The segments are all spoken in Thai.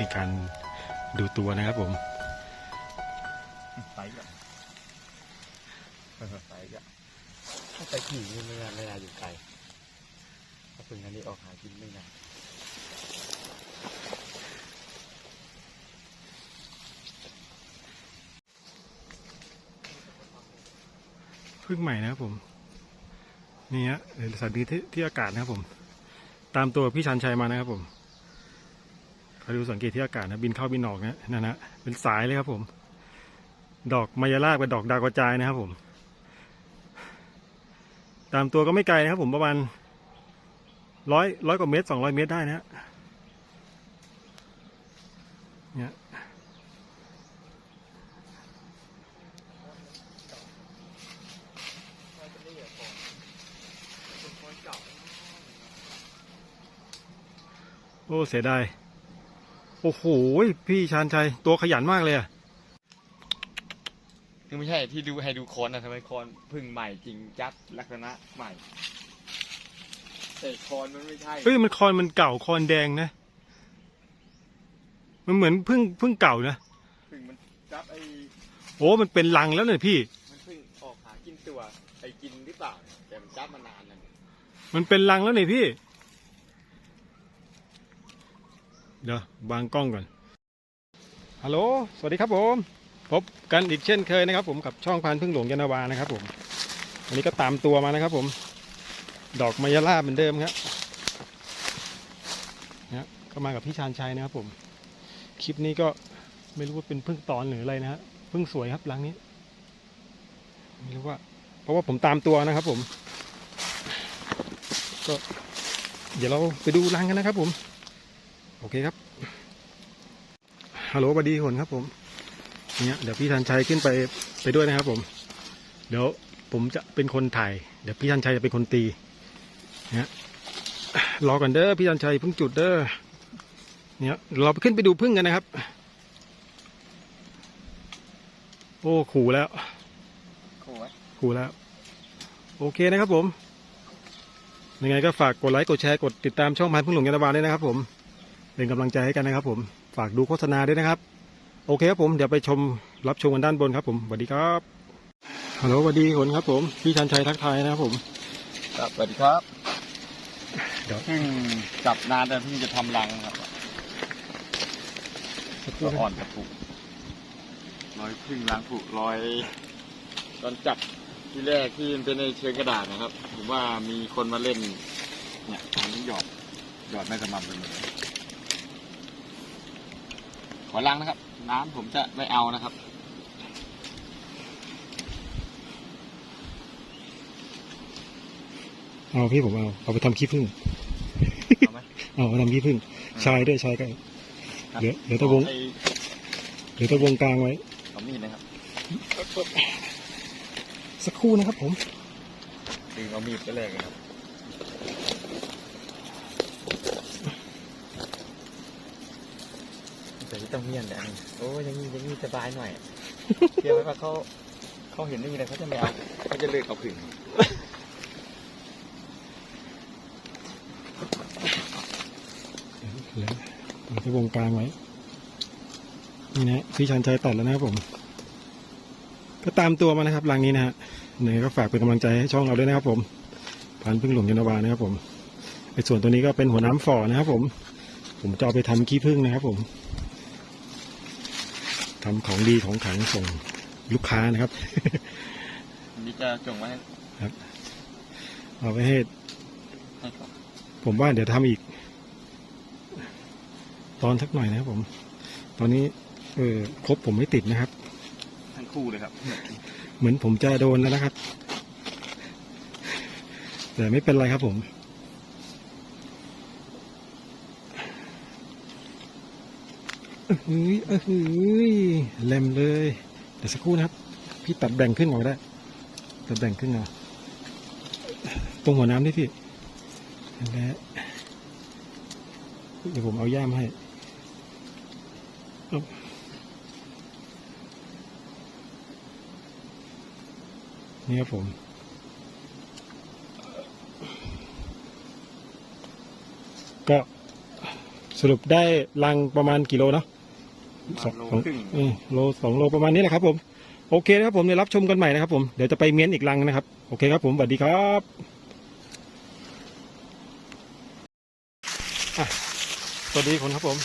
เป็นการดูตัวนะครับผมไปกับไปกับถ้าไปขี่นี่ไม่น่าไม่น่าอยู่ไกลถ้าเป็นอันนี้ออกหากินไม่นานพึ่งใหม่นะครับผม นี่ฮะเดี๋ยวสวัสดีที่อากาศนะครับผม ตามตัวพี่ชันชัยมานะครับผม คอยดูสังเกตที่อากาศนะบินเข้าบินออกนะนั่นนะเป็นสายเลยครับผม ดอกมายาลาบกับดอกดาวกระจายนะครับผม ตามตัวก็ไม่ไกลนะครับผมประมาณร้อยร้อยกว่าเมตรสองร้อยเมตรได้นะฮะเนี่ยโอ้เสียดาย โอ้โหพี่ชานชัยตัวขยันมากเลยอะคือไม่ใช่ที่ดูให้ดูโคนนะทำไมโคนพึ่งใหม่จริงจัดลักษณะใหม่แต่โคนมันไม่ใช่เฮ้ยมันคอนมันเก่าคอนแดงนะ มันเหมือนพึ่งพึ่งเก่านะพึ่งมันจับไอ้โอ้มันเป็นรังแล้วเนี่ยพี่ มันพึ่งออกหากินตัวไอ้กินหรือเปล่าเนี่ยแต่มันจับมานานแล้วเนี่ยมันเป็นรังแล้วเนี่ยพี่ เดี๋ยวบางกล้องก่อน ฮัลโหล สวัสดีครับผม พบกันอีกเช่นเคยนะครับ ผมกับช่องพานพึ่งหลวงยานาวานะครับ ผม วันนี้ก็ตามตัวมานะครับ ผม ดอกมายาลาเหมือนเดิมครับนะก็มากับพี่ชานชัยนะครับ ผม คลิปนี้ก็ไม่รู้ว่าเป็นพึ่งตอนหรืออะไรนะฮะพึ่งสวยครับรังนี้ ไม่รู้ว่า เพราะว่าผมตามตัวนะครับ ผม ก็ เดี๋ยวเราไปดูรังกันนะครับ ผม โอเคครับฮัลโหลบดีคนครับ ผมเนี่ยเดี๋ยวพี่ชันชัยขึ้นไปไปด้วยนะครับ ผม เดี๋ยวผมจะเป็นคนถ่าย เดี๋ยวพี่ชันชัยจะเป็นคนตีเนี่ยรอก่อนเด้อพี่ชันชัยเพิ่งจุดเด้อเนี่ยเราไปขึ้นไปดูพึ่งกันนะครับ โอ้ขู่แล้วโอ้ยขู่แล้ว โอเคนะครับผมยังไงก็ฝากกดไลค์กดแชร์กดติดตามช่องพันธุ์พึ่งหลวงยานนาวาด้วยนะครับผม เป็นกำลังใจให้กันนะครับ ผมฝากดูโฆษณาด้วยนะครับ โอเคครับผมเดี๋ยวไปชมรับชมกันด้านบนครับ ผมสวัสดีครับฮัลโหลสวัสดีคนครับ ผมพี่ชันชัยทักทายนะครับผมครับสวัสดีครับเดี๋ยวเพิ่งจับนานแต่เพิ่งจะทำรังครับก็อ่อนกระปุกรอยพึ่งรังผุร้อยตอนจับที่แรกที่มันเป็นในเชิงกระดาษนะครับผมว่ามีคนมาเล่นเนี่ยอันนี้หยอดหยอดไม่สม่ำเสมอ ขอล้างนะครับ น้ำผมจะไม่เอานะครับ เอาพี่ผมเอา เอาไปทำขี้ผึ้งเอาไหมเอาไปทำขี้ผึ้งชายด้วยชายก็ครับเดี๋ยวเดี๋ยวตะวงไอ้เดี๋ยวตะวงกลางไว้เอามีดนะครับ สักครู่นะครับผมดึงเอามีดไปเลยครับ แต่ที่ต้องเมียนแต่อันนี้โอ้ยอยังงี้อยังงี้สบายหน่อยเดี๋ยวไว้ว่าเขาเขาเห็นนี่เลยเขาจะไม่เอาเขาจะเลิกเอาผึ่งเหลือเหลือไปวงกลางไว้นี่นะพี่ชันชัยตัดแล้วนะครับผม ก็ตามตัวมานะครับรังนี้นะฮะเหนื่อยก็ฝากเป็นกำลังใจให้ช่องเราด้วยนะครับผมพันพึ่งหลวงยานนาวานะครับผมในส่วนตัวนี้ก็เป็นหัวน้ำฝ่อนะครับผม ผมจะเอาไปทำขี้ผึ้งนะครับผม ทำของดีของขลังส่งลูกค้านะครับอันนี้จะจงไว้ให้เอาไปให้ให้ก่อนผมว่าเดี๋ยวทำอีก ตอนสักหน่อยนะครับผม ตอนนี้ เออครบผมไม่ติดนะครับ ทั้งคู่เลยครับ เหมือนผมจะโดนแล้วนะครับ แต่ไม่เป็นไรครับผม เอ้ยเอ้ยแหลมเลย เดี๋ยวสักครู่นะครับ พี่ตัดแบ่งขึ้นก่อกได้ ตัดแบ่งขึ้นเอาตรงหัวน้ำนี่พี่อันและเดี๋ยวผมเอาย่ามให้นี่ครับผมก็สรุปได้รังประมาณกี่โลเนาะ สองโลสองครึ่งเออโลสองโลประมาณนี้แหละครับ ผมโอเคนะครับผมเดี๋ยวรับชมกันใหม่นะครับผมเดี๋ยวจะไปเมียนอีกรังนะครับ โอเคครับผมสวัสดีครับอะสวัสดีคนครับผม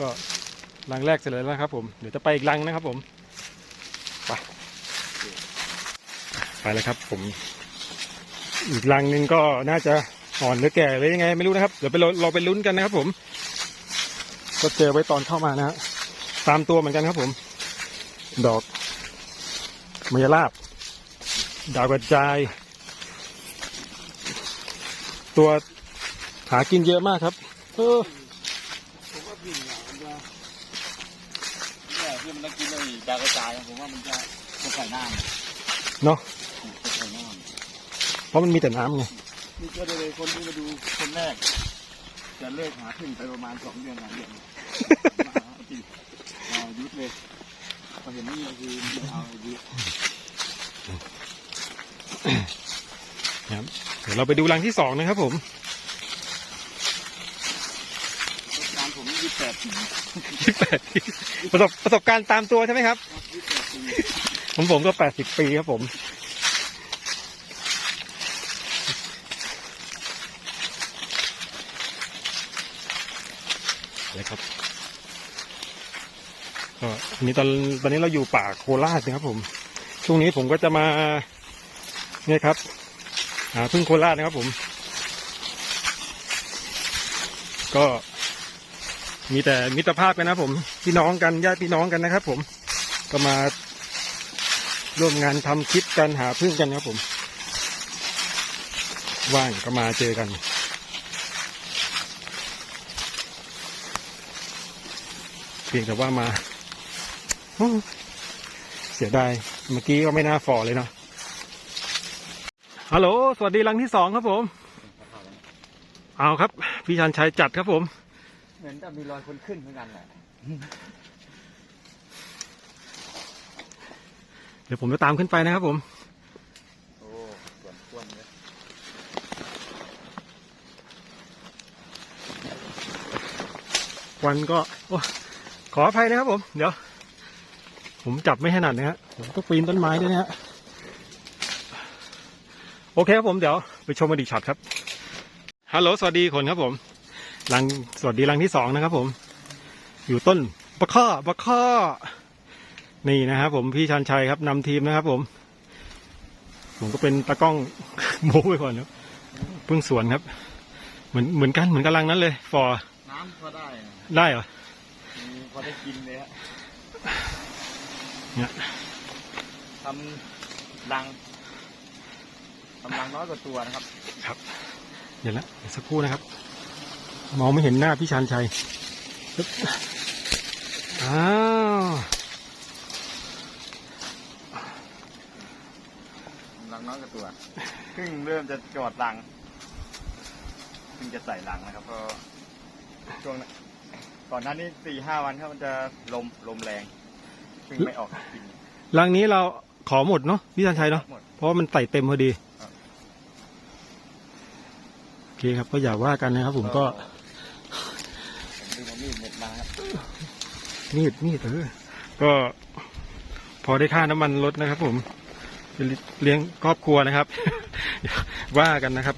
ก็รังแรกเสร็จแล้วนะครับ ผมเดี๋ยวจะไปอีกรังนะครับ ผมไปไปแล้วครับ ผม อีกรังหนึ่งก็น่าจะอ่อนหรือแก่หรือยังไงไม่รู้นะครับเดี๋ยวไปเราเราไปลุ้นกันนะครับ ผม ก็เจอไว้ตอนเข้ามานะฮะ ตามตัวเหมือนกันครับผม ดอกมายาลาบ ดาวกระจาย ตัวหากินเยอะมากครับ เออผมว่าพิงอะมันจะเนี่ยที่มันต้องกินไอ้ดาวกระจายอะผมว่ามันจะจะใส่น้ำเนาะจะใส่น้เพราะมันมีแต่น้ำไงำนี่ก็เลยคนที่มาดูคนแรก จะเลิกหาพึ่งไปประมาณสองเดือนสามเดือนมาหาจริงมายุด เลยพอเห็นนี่คือมันเอายุดครับเดี๋ยวเราไปดูรังที่สองนะครับผมงานผมยี่สิบแปดปีที่แปดประสบประสบการณ์ตามตัวใช่ไหมครับยี่สิบแปดปีผมผมก็แปดสิบปีครับผม เลยครับ ก็อันนี้ตอนตอนนี้เราอยู่ป่าโคราชนะครับ ผม ช่วงนี้ผมก็จะมา เนี่ยครับ หาพึ่งโคราชนะครับ ผม ก็ มีแต่มิตรภาพกันนะผมพี่น้องกันญาติพี่น้องกันนะครับ ผม ก็มา ร่วมงานทำคลิปกันหาพึ่งกันครับ ผม ว่างก็มาเจอกันเพียงแต่ว่ามา เสียดายเมื่อกี้ก็ไม่น่าฝ่อเลยเนาะฮัลโหลสวัสดีรังที่สองครับผม เอาครับ พี่ชันชัยจัดครับผม เหมือนจะมีรอยคนขึ้นเหมือนกันแหละเดี๋ยวผมจะตามขึ้นไปนะครับผม โอ้ส่วนควนเลยวันก็ โอ้ ขออภัยนะครับผม เดี๋ยว ผมจับไม่ถนัดนะฮะผมต้องปีนต้นไม้ด้วยนะฮะโอเคครับผมเดี๋ยวไปชมกันอีกช็อตครับฮัลโหลสวัสดีคนครับผมรังสวัสดีรังที่สองนะครับผม อยู่ต้นบะข้อบะข้อนี่นะครับผมพี่ชันชัยครับนำทีมนะครับ ผม ผมก็เป็นตากล้องโม้ไปก่อนครับเพิ่งสวนครับ เหมือนเหมือนกันเหมือนกับรังนั้นเลยฟอร์น้ำพอได้อะได้เหรอมีพอได้กินเลยฮะ เนี่ยทำรังทำรังน้อยกว่าตัวนะครับ เดี๋ยวละเดี๋ยวสักครู่นะครับ มองไม่เห็นหน้าพี่ชันชัยปึ๊บอ้าวทำรังน้อยกว่าตัวเพิ่งเริ่มจะจอดรังเพิ่งจะใส่รังนะครับเพราะช่วงนั้นก่อนหน้านี้สี่ห้าวันครับมันจะลมลมแรง เพิ่งไม่ออกกินรังนี้เราขอหมดเนาะพี่ชันชัยเนาะหมด เพราะว่ามันไต่เต็มพอดีครับ โอเคครับก็อย่าว่ากันนะครับ ผมก็ผมดึงเอามีดเหน็บมาครับมีดมีดเออก็ พอได้ค่าน้ำมันรถนะครับ ผมจะเลี้ยงครอบครัวนะครับ อย่าว่ากันนะครับ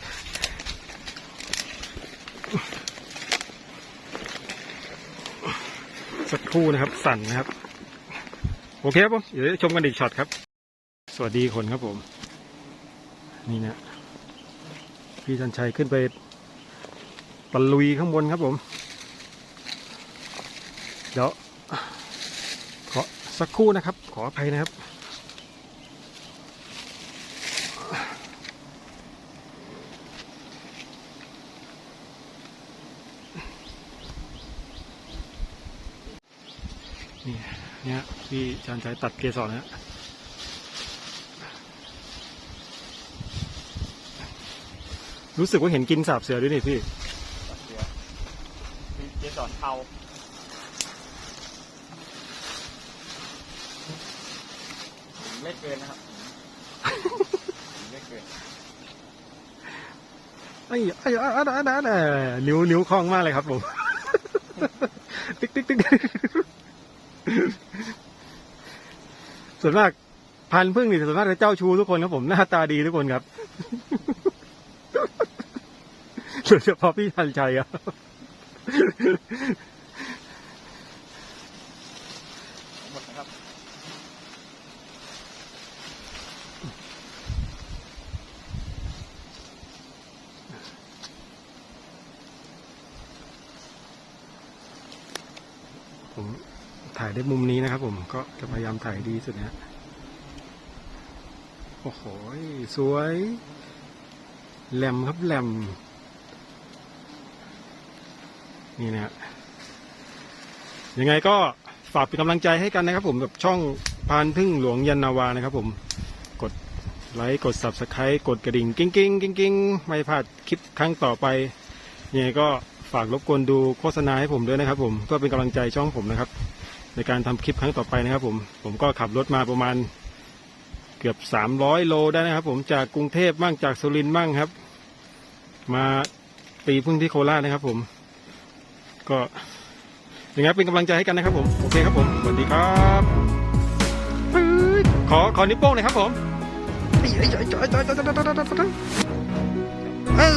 สักครู่นะครับ สั่นนะครับ โอเคครับผมเดี๋ยวชมกันอีกช็อตครับ สวัสดีคนครับผม นี่นะพี่ชันชัยขึ้นไปตะลุยข้างบนครับผม เดี๋ยวขอสักครู่นะครับ ขออภัยนะครับ นี่ เนี่ยพี่จานใจตัดเกสรนะฮะรู้สึกว่าเห็นกินสาบเสือด้วยนี่พี่เสือมีเจสอนเทาเล็กเกินนะครับไม่เกินไอ้ไอ้ไอ้ไอ้ไอ้ไอ้นิ้วนิ้วคล่องมากเลยครับผม ติ๊กติ๊กติ๊ก ส่วนมากพันพึ่งนี่ส่วนมากจะเจ้าชู้ทุกคนครับผมหน้าตาดีทุกคนครับโดยเฉพาะพี่พันชัยครับ หมดนะครับ ผมถ่ายได้มุมนี้นะครับ ผม ก็จะพยายามถ่ายดีสุดนะฮะโอ้โห สวย แหลมครับแหลม นี่นะฮะยังไงก็ฝากเป็นกำลังใจให้กันนะครับผมกับช่องพานพึ่งหลวงยันนาวานะครับผม กดไลค์ กด subscribe กดกระดิ่ง กิ้งกิ้งกิ้งกิ้งไม่พลาดคลิปครั้งต่อไปยังไงก็ฝากรบกวนดูโฆษณาให้ผมด้วยนะครับผมเพื่อเป็นกำลังใจช่องผมนะครับ ในการทำคลิปครั้งต่อไปนะครับ ผมผมก็ขับรถมาประมาณเกือบ 300 โลได้นะครับ ผมจากกรุงเทพบ้างจากสุรินทร์บ้างครับ มาตีพึ่งที่โคราชนะครับ ผม ก็ยังไงเป็นกำลังใจให้กันนะครับ ผมโอเคครับผมสวัสดีครับขอขอนิ้วโป้งหน่อยครับผมเอ้ยเอ้